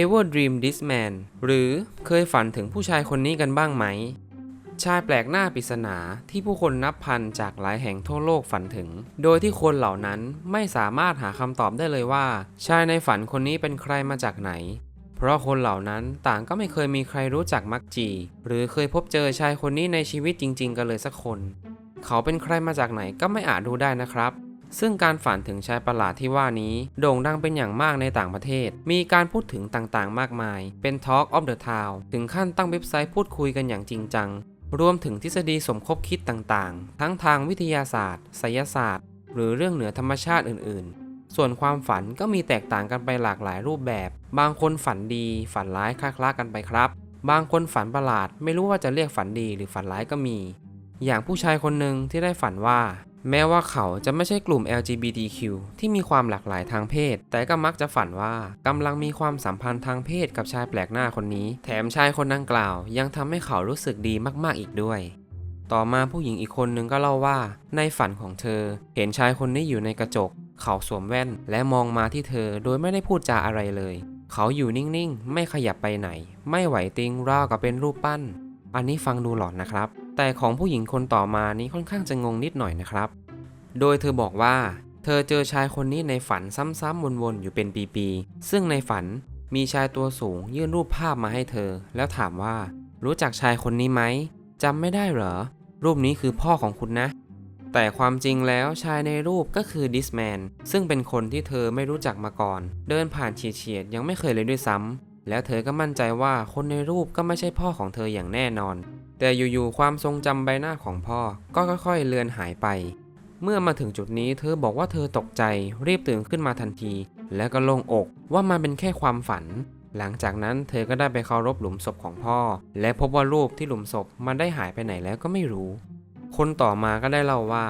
Ever Dream This Man หรือเคยฝันถึงผู้ชายคนนี้กันบ้างไหม ชายแปลกหน้าปริศนาที่ผู้คนนับพันจากหลายแห่งทั่วโลกฝันถึง โดยที่คนเหล่านั้นไม่สามารถหาคำตอบได้เลยว่า ชายในฝันคนนี้เป็นใครมาจากไหน เพราะคนเหล่านั้นต่างก็ไม่เคยมีใครรู้จักมักจี หรือเคยพบเจอชายคนนี้ในชีวิตจริง ๆ กันเลยสักคน เขาเป็นใครมาจากไหนก็ไม่อาจรู้ได้นะครับ ซึ่งการฝันถึงชายประหลาดที่ว่านี้ โด่งดังเป็นอย่างมากในต่างประเทศ มีการพูดถึงต่างๆ มากมาย เป็น Talk of the Town ถึงขั้นตั้งเว็บไซต์พูดคุยกันอย่างจริงจัง รวมถึงทฤษฎีสมคบคิดต่างๆ ทั้งทางวิทยาศาสตร์ไสยศาสตร์ หรือเรื่องเหนือธรรมชาติอื่น ๆ ส่วนความฝันก็มีแตกต่างกันไปหลากหลายรูปแบบ บางคนฝันดี ฝันร้ายคล้าๆกันไปครับ บางคนฝันประหลาด ไม่รู้ว่าจะเรียกฝันดีหรือฝันร้ายก็มี อย่างผู้ชายคนหนึ่งที่ได้ฝันว่า แม้ว่าเขาจะไม่ใช่กลุ่ม LGBTQ ที่มีความหลากหลายทางเพศ แต่ก็มักจะฝันว่ากำลังมีความสัมพันธ์ทางเพศกับชายแปลกหน้าคนนี้ แถมชายคนดังกล่าว ยังทำให้เขารู้สึกดีมากๆอีกด้วย ต่อมาผู้หญิงอีกคนนึงก็เล่าว่า ในฝันของเธอ เห็นชายคนนี้อยู่ในกระจก เขาสวมแว่น และมองมาที่เธอโดยไม่ได้พูดจาอะไรเลย เขาอยู่นิ่งๆ ไม่ขยับไปไหน ไม่ไหวติงราวกับเป็นรูปปั้น อันนี้ฟังดูหลอนนะครับ แต่ของผู้หญิงคนต่อมานี้ค่อนข้างจะงงนิดหน่อยนะครับ โดยเธอบอกว่า เธอเจอชายคนนี้ในฝันซ้ำๆวนๆอยู่เป็นปีๆ ซึ่งในฝันมีชายตัวสูงยื่นรูปภาพมาให้เธอ แล้วถามว่า รู้จักชายคนนี้ไหมจำไม่ได้เหรอ รูปนี้คือพ่อของคุณนะ แต่ความจริงแล้วชายในรูปก็คือดิสแมนซึ่งเป็นคนที่เธอไม่รู้จักมาก่อน เดินผ่านเฉียดๆยังไม่เคยเลยด้วยซ้ำแล้วเธอก็มั่นใจว่าคนในรูปก็ไม่ใช่พ่อของเธออย่างแน่นอน แต่อยู่ๆความทรงจำใบหน้าของพ่อก็ค่อยๆเลือนหายไป เมื่อมาถึงจุดนี้เธอบอกว่าเธอตกใจรีบตื่นขึ้นมาทันที แล้วก็โล่งอกว่ามันเป็นแค่ความฝัน หลังจากนั้นเธอก็ได้ไปเคารพหลุมศพของพ่อ และพบว่ารูปที่หลุมศพมันได้หายไปไหนแล้วก็ไม่รู้ คนต่อมาก็ได้เล่าว่า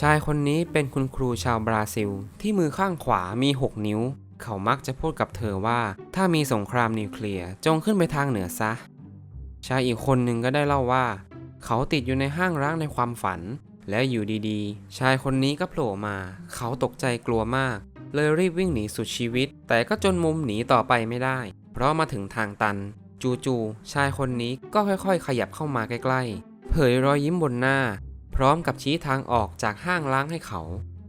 ชายคนนี้เป็นคุณครูชาวบราซิล ที่มือข้างขวามี 6 นิ้ว เขามักจะพูดกับเธอว่า ถ้ามีสงครามนิวเคลียร์จงขึ้นไปทางเหนือซะ ชายอีกคนหนึ่งก็ได้เล่าว่า เขาติดอยู่ในห้างร้างในความฝัน แล้วอยู่ดีๆ ชายคนนี้ก็โผล่มา เขาตกใจกลัวมาก เลยรีบวิ่งหนีสุดชีวิต แต่ก็จนมุมหนีต่อไปไม่ได้ เพราะมาถึงทางตัน จู่ๆชายคนนี้ก็ค่อยๆ ขยับเข้ามาใกล้ๆ เผยรอยยิ้มบนหน้า พร้อมกับชี้ทางออกจากห้างล้างให้เขา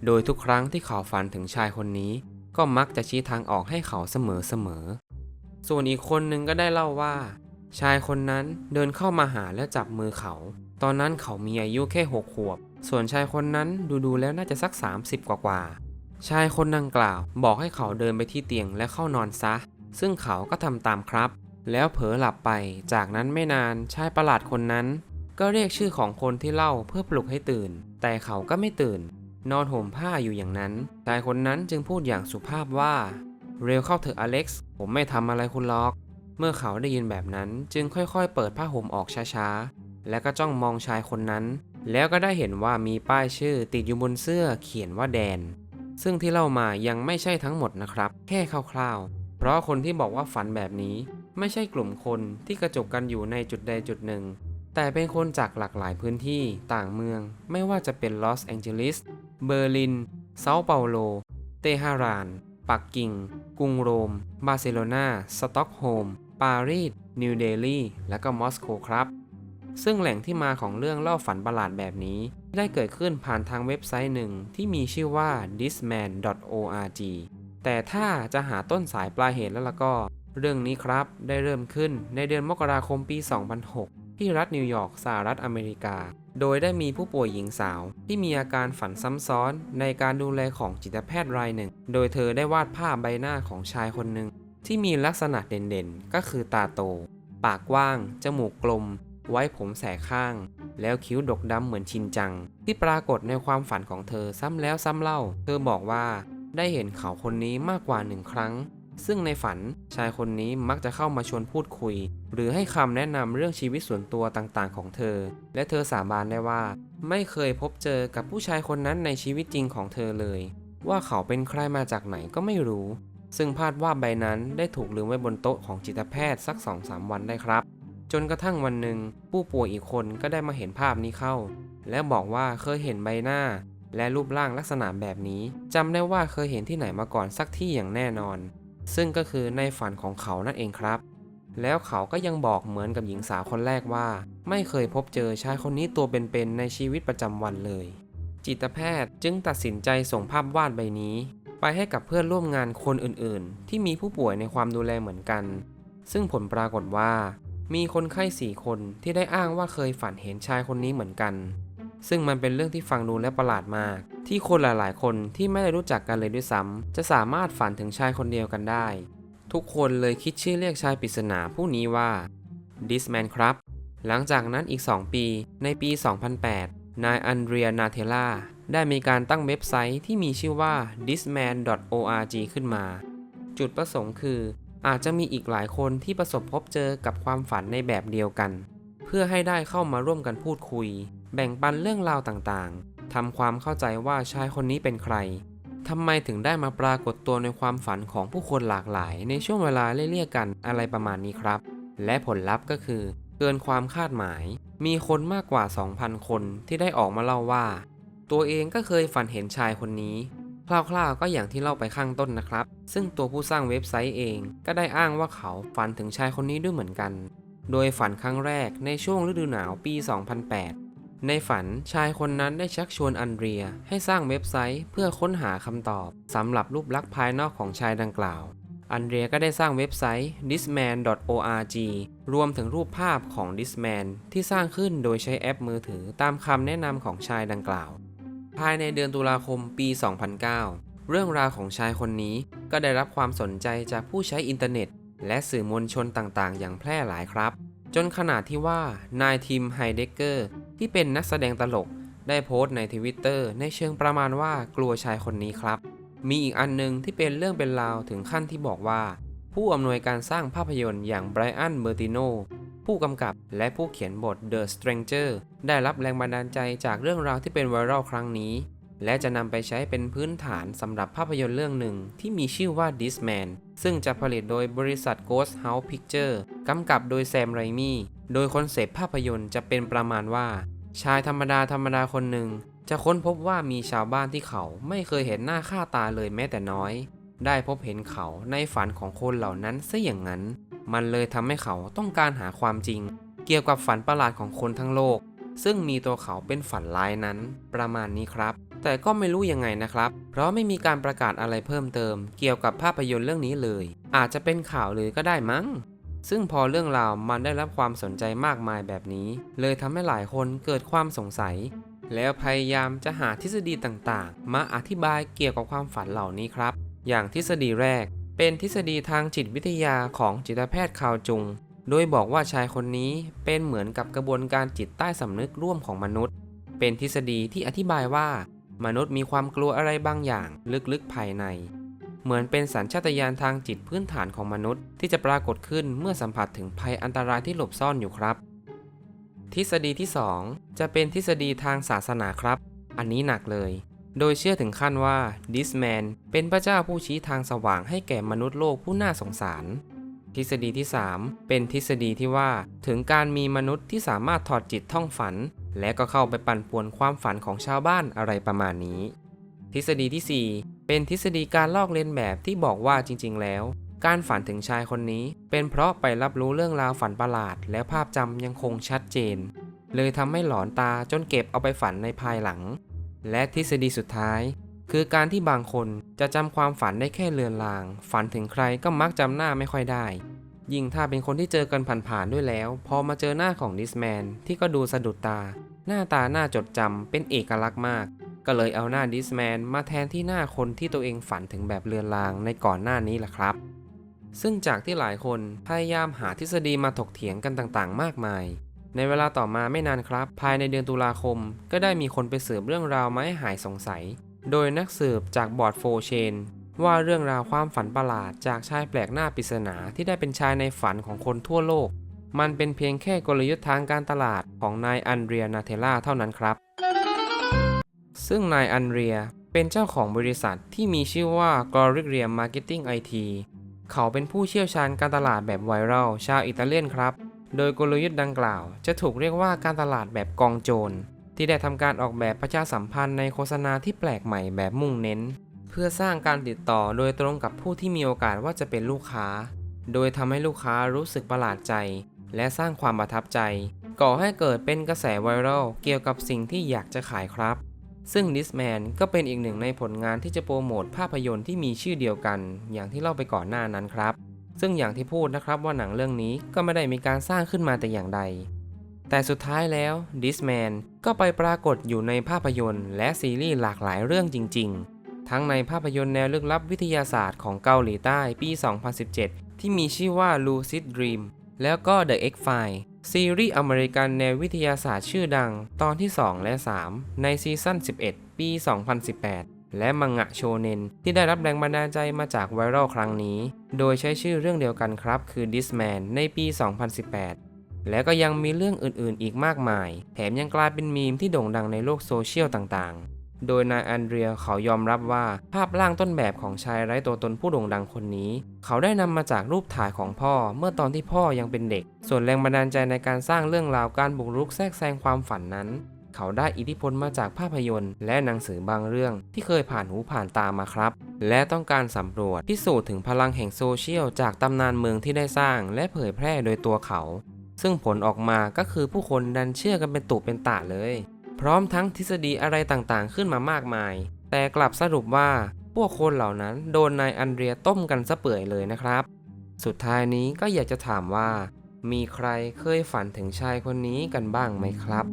โดยทุกครั้งที่เขาฝันถึงชายคนนี้ ก็มักจะชี้ทางออกให้เขาเสมอๆส่วนอีกคนหนึ่งก็ได้เล่าว่า ชายคนนั้นเดินเข้ามาหาและจับมือเขา ตอนนั้นเขามีอายุแค่หกขวบ ส่วนชายคนนั้นดูๆแล้วน่าจะสัก 30 กว่าๆชายคนดังกล่าวบอกให้เขาเดินไปที่เตียงและเข้านอนซะ ซึ่งเขาก็ทำตามครับ แล้วเผลอหลับไป จากนั้นไม่นานชายประหลาดคนนั้น ก็เรียกชื่อของคนที่เล่าเพื่อปลุกให้ตื่น แต่เขาก็ไม่ตื่น นอนห่มผ้าอยู่อย่างนั้น ชายคนนั้นจึงพูดอย่างสุภาพว่า เร็วเข้าเถอะอเล็กซ์ ผมไม่ทำอะไรคุณล็อก เมื่อเขาได้ยินแบบนั้นจึงค่อยๆ เปิดผ้าห่มออกช้าๆ และก็จ้องมองชายคนนั้น แล้วก็ได้เห็นว่ามีป้ายชื่อติดอยู่บนเสื้อเขียนว่าแดน ซึ่งที่เล่ามายังไม่ใช่ทั้งหมดนะครับ แค่คร่าวๆ เพราะคนที่บอกว่าฝันแบบนี้ ไม่ใช่กลุ่มคนที่กระจกกันอยู่ในจุดใดจุดหนึ่ง แต่เป็นคนจากหลากหลายพื้นที่ต่างเมือง ไม่ว่าจะเป็นลอสแองเจลิส เบอร์ลิน เซาเปาโล เตหะราน ปักกิ่ง กรุงโรม บาร์เซโลนา สต็อกโฮล์ม ปารีส นิวเดลีและก็มอสโกครับ ซึ่งแหล่งที่มาของเรื่องเล่าฝันประหลาดแบบนี้ ได้เกิดขึ้นผ่านทางเว็บไซต์หนึ่งที่มีชื่อว่า thisman.org แต่ถ้าจะหาต้นสายปลายเหตุแล้วล่ะก็ เรื่องนี้ครับได้เริ่มขึ้นในเดือนมกราคมปี 2006 ที่รัฐนิวยอร์กสหรัฐอเมริกา โดยได้มีผู้ป่วยหญิงสาว ที่มีอาการฝันซ้ำซ้อนในการดูแลของจิตแพทย์รายหนึ่ง โดยเธอได้วาดภาพใบหน้าของชายคนหนึ่ง ที่มีลักษณะเด่นๆ ก็คือตาโต ปากกว้าง จมูกกลม ไว้ผมแสกข้าง แล้วคิ้วดกดำเหมือนชินจัง ที่ปรากฏในความฝันของเธอซ้ำแล้วซ้ำเล่า เธอบอกว่าได้เห็นเขาคนนี้มากกว่าหนึ่งครั้ง ซึ่งในฝันชายคนนี้มักจะเข้ามาชวนพูดคุย หรือให้คำแนะนำเรื่องชีวิตส่วนตัวต่างๆ ของเธอ และเธอสาบานได้ว่า ไม่เคยพบเจอกับผู้ชายคนนั้นในชีวิตจริงของเธอเลย ว่าเขาเป็นใครมาจากไหนก็ไม่รู้ ซึ่งพาดว่าใบนั้นได้ถูกลืมไว้บนโต๊ะของจิตแพทย์สัก 2-3 วันได้ครับ จนกระทั่งวันหนึ่งผู้ป่วยอีกคนก็ได้มาเห็นภาพนี้เข้า และบอกว่าเคยเห็นใบหน้า และรูปร่างลักษณะแบบนี้จำได้ว่าเคยเห็นที่ไหนมาก่อนสักที่อย่างแน่นอน ซึ่งก็คือในฝันของเขานั่นเองครับ แล้วเขาก็ยังบอกเหมือนกับหญิงสาวคนแรกว่า ไม่เคยพบเจอชายคนนี้ตัวเป็นๆในชีวิตประจำวันเลย จิตแพทย์จึงตัดสินใจส่งภาพวาดใบนี้ ไปให้กับเพื่อนร่วมงานคนอื่นๆ ที่มีผู้ป่วยในความดูแลเหมือนกัน ซึ่งผลปรากฏว่า มีคนไข้สี่คนที่ได้อ้างว่าเคยฝันเห็นชายคนนี้เหมือนกัน ซึ่งมันเป็นเรื่องที่ฟังดูและประหลาดมาก ที่คนหลายๆ คนที่ไม่ได้รู้จักกันเลยด้วยซ้ำจะสามารถฝันถึงชายคนเดียวกันได้ ทุกคนเลยคิดชื่อเรียกชายปริศนาผู้นี้ว่าดิสแมนครับหลังจากนั้นอีก 2 ปีในปี 2008 นายอันเดรียนาเทล่าได้มีการตั้งเว็บไซต์ที่มีชื่อว่า disman.org ขึ้นมา จุดประสงค์คือ อาจจะมีอีกหลายคนที่ประสบพบเจอกับความฝันในแบบเดียวกัน เพื่อให้ได้เข้ามาร่วมกันพูดคุย แบ่งปันเรื่องราวต่างๆทำความเข้าใจว่าชายคนนี้เป็นใครทำไมถึงได้มาปรากฏตัวในความฝันของผู้คนหลากหลาย ในช่วงเวลาเรี่ยๆกันอะไรประมาณนี้ครับ และผลลัพธ์ก็คือ เกินความคาดหมาย มีคนมากกว่า 2,000 คนที่ได้ออกมาเล่าว่า ตัวเองก็เคยฝันเห็นชายคนนี้ คร่าวๆก็อย่างที่เล่าไปข้างต้นนะครับ ซึ่งตัวผู้สร้างเว็บไซต์เองก็ได้อ้างว่าเขาฝันถึงชายคนนี้ด้วยเหมือนกัน โดยฝันครั้งแรกในช่วงฤดูหนาวปี 2008 ในฝันชายคนนั้นได้ชักชวนอันเดรียให้สร้างเว็บไซต์เพื่อค้นหาคำตอบสำหรับรูปลักษณ์ภายนอกของชายดังกล่าว อันเดรียก็ได้สร้างเว็บไซต์ disman.org รวมถึงรูปภาพของ disman ที่สร้างขึ้นโดยใช้แอปมือถือตามคำแนะนำของชายดังกล่าว ภายในเดือนตุลาคมปี 2009 เรื่องราวของชายคนนี้ก็ได้รับความสนใจจากผู้ใช้อินเทอร์เน็ต และสื่อมวลชนต่างๆ อย่างแพร่หลายครับ จนขนาดที่ว่านายทีมไฮเดกเกอร์ที่เป็นนักแสดงตลก ได้โพสต์ในทวิตเตอร์ในเชิงประมาณว่ากลัวชายคนนี้ครับ มีอีกอันหนึงที่เป็นเรื่องเป็นราวถึงขั้นที่บอกว่า ผู้อำนวยการสร้างภาพยนตร์อย่างไบรอัน เบอร์ติโน ผู้กำกับและผู้เขียนบท The Stranger ได้รับแรงบันดาลใจจากเรื่องราวที่เป็นไวรัลครั้งนี้ และจะนำไปใช้เป็นพื้นฐานสำหรับภาพยนตร์เรื่องหนึ่งที่มีชื่อว่า This Man ซึ่งจะผลิตโดยบริษัท Ghost House Picture กำกับโดยแซมไรมี่โดยคอนเซปต์ภาพยนตร์จะเป็นประมาณว่า ชายธรรมดาธรรมดาคนหนึ่ง จะค้นพบว่ามีชาวบ้านที่เขาไม่เคยเห็นหน้าค่าตาเลยแม้แต่น้อย ได้พบเห็นเขาในฝันของคนเหล่านั้นซะอย่างนั้น มันเลยทำให้เขาต้องการหาความจริง เกี่ยวกับฝันประหลาดของคนทั้งโลก ซึ่งมีตัวเขาเป็นฝันร้ายนั้น ประมาณนี้ครับ แต่ก็ไม่รู้ยังไงนะครับ เพราะไม่มีการประกาศอะไรเพิ่มเติม เกี่ยวกับภาพยนตร์เรื่องนี้เลย อาจจะเป็นข่าวเลยก็ได้มั้งซึ่งพอเรื่องราวมันได้รับความสนใจมากมายแบบนี้ เลยทำให้หลายคนเกิดความสงสัย แล้วพยายามจะหาทฤษฎีต่างๆ มาอธิบายเกี่ยวกับความฝันเหล่านี้ครับ อย่างทฤษฎีแรก เป็นทฤษฎีทางจิตวิทยาของจิตแพทย์คาวจุง โดยบอกว่าชายคนนี้เป็นเหมือนกับกระบวนการจิตใต้สำนึกร่วมของมนุษย์ เป็นทฤษฎีที่อธิบายว่า มนุษย์มีความกลัวอะไรบางอย่างลึกๆภายใน เหมือนเป็นสัญชาตญาณทางจิตพื้นฐานของมนุษย์ ที่จะปรากฏขึ้นเมื่อสัมผัสถึงภัยอันตรายที่หลบซ่อนอยู่ครับ ทฤษฎีที่ 2 จะเป็นทฤษฎีทางศาสนาครับ อันนี้หนักเลย โดยเชื่อถึงขั้นว่าดิสแมนเป็นพระเจ้าผู้ชี้ทางสว่างให้แก่มนุษย์โลกผู้น่าสงสาร ทฤษฎีที่ 3 เป็นทฤษฎีที่ว่าถึงการมีมนุษย์ที่สามารถถอดจิตท่องฝัน และก็เข้าไปปั่นป่วนความฝันของชาวบ้านอะไรประมาณนี้ ทฤษฎีที่ 4 เป็นทฤษฎีการลอกเลียนแบบที่บอกว่าจริง ๆ แล้ว การฝันถึงชายคนนี้ เป็นเพราะไปรับรู้เรื่องราวฝันประหลาด และภาพจำยังคงชัดเจน เลยทำให้หลอนตาจนเก็บเอาไปฝันในภายหลัง และทฤษฎีสุดท้าย คือการที่บางคนจะจำความฝันได้แค่เลือนลาง ฝันถึงใครก็มักจำหน้าไม่ค่อยได้ ยิ่งถ้าเป็นคนที่เจอกันผ่านๆด้วยแล้ว พอมาเจอหน้าของดิสแมนที่ก็ดูสะดุดตา หน้าตาน่าจดจำเป็นเอกลักษณ์มาก ก็เลยเอาหน้าดิสแมนมาแทนที่หน้าคนที่ตัวเองฝันถึงแบบเลือนลางในก่อนหน้านี้แหละครับ ซึ่งจากที่หลายคนพยายามหาทฤษฎีมาถกเถียงกันต่างๆ มากมาย ในเวลาต่อมาไม่นานครับ ภายในเดือนตุลาคม ก็ได้มีคนไปสืบเรื่องราวมาให้หายสงสัย โดยนักสืบจากบอร์ดโฟเชนว่าเรื่องราวความฝันประหลาดจากชายแปลกหน้าปริศนาที่ได้เป็นชายในฝันของคนทั่วโลก มันเป็นเพียงแค่กลยุทธ์ทางการตลาดของนายอันเดรียนาเทล่าเท่านั้นครับ ซึ่งนายอันเดรียเป็นเจ้าของบริษัทที่มีชื่อว่า g o r i g r i a Marketing IT เขาเป็นผู้เชี่ยวชาญการตลาดแบบไวรัลชาวอิตาเลียนครับ โดยกลยุทธ์ดังกล่าว จะถูกเรียกว่าการตลาดแบบกองโจร ที่ได้ทำการออกแบบประชาสัมพันธ์ในโฆษณาที่แปลกใหม่แบบมุ่งเน้น เพื่อสร้างการติดต่อโดยตรงกับผู้ที่มีโอกาสว่าจะเป็นลูกค้า โดยทำให้ลูกค้ารู้สึกประหลาดใจ และสร้างความประทับใจ ก่อให้เกิดเป็นกระแสไวรัลเกี่ยวกับสิ่งที่อยากจะขายครับ ซึ่ง Disman ก็เป็นอีกหนึ่งในผลงานที่จะโปรโมทภาพยนตร์ที่มีชื่อเดียวกัน อย่างที่เล่าไปก่อนหน้านั้นครับ ซึ่งอย่างที่พูดนะครับว่าหนังเรื่องนี้ก็ไม่ได้มีการสร้างขึ้นมาแต่อย่างใด แต่สุดท้ายแล้ว Disman ก็ไปปรากฏอยู่ในภาพยนตร์ และซีรีส์หลากหลายเรื่องจริง ๆ ทั้งในภาพยนตร์แนวลึกลับวิทยาศาสตร์ของเกาหลีใต้ปี 2017 ที่มีชื่อว่า Lucid Dream แล้วก็ The X-File ซีรีส์อเมริกันแนววิทยาศาสตร์ชื่อดัง ตอนที่ 2 และ 3 ในซีซั่น 11 ปี 2018 และมังงะโชเนนที่ได้รับแรงบันดาลใจมาจากไวรัลครั้งนี้ โดยใช้ชื่อเรื่องเดียวกันครับ คือ Disman ในปี 2018 และก็ยังมีเรื่องอื่นๆ อีกมากมาย แถมยังกลายเป็นมีมที่โด่งดังในโลกโซเชียลต่างๆ โดยนายอันเดรียเขายอมรับว่าภาพร่างต้นแบบของชายไร้ตัวตนผู้โด่งดังคนนี้ เขาได้นำมาจากรูปถ่ายของพ่อเมื่อตอนที่พ่อยังเป็นเด็ก ส่วนแรงบันดาลใจในการสร้างเรื่องราวการบุกรุกแทรกแซงความฝันนั้น เขาได้อิทธิพลมาจากภาพยนตร์และหนังสือบางเรื่องที่เคยผ่านหูผ่านตามาครับ และต้องการสำรวจพิสูจน์ถึงพลังแห่งโซเชียลจากตำนานเมืองที่ได้สร้าง และเผยแพร่โดยตัวเขา ซึ่งผลออกมาก็คือผู้คนดันเชื่อกันเป็นตุเป็นตะเลย พร้อมทั้งทฤษฎีอะไรต่างๆ ขึ้นมามากมาย แต่กลับสรุปว่าพวกคนเหล่านั้นโดนนายอันเดรียต้มกันซะเปื่อยเลยนะครับ สุดท้ายนี้ก็อยากจะถามว่า มีใครเคยฝันถึงชายคนนี้กันบ้างไหมครับ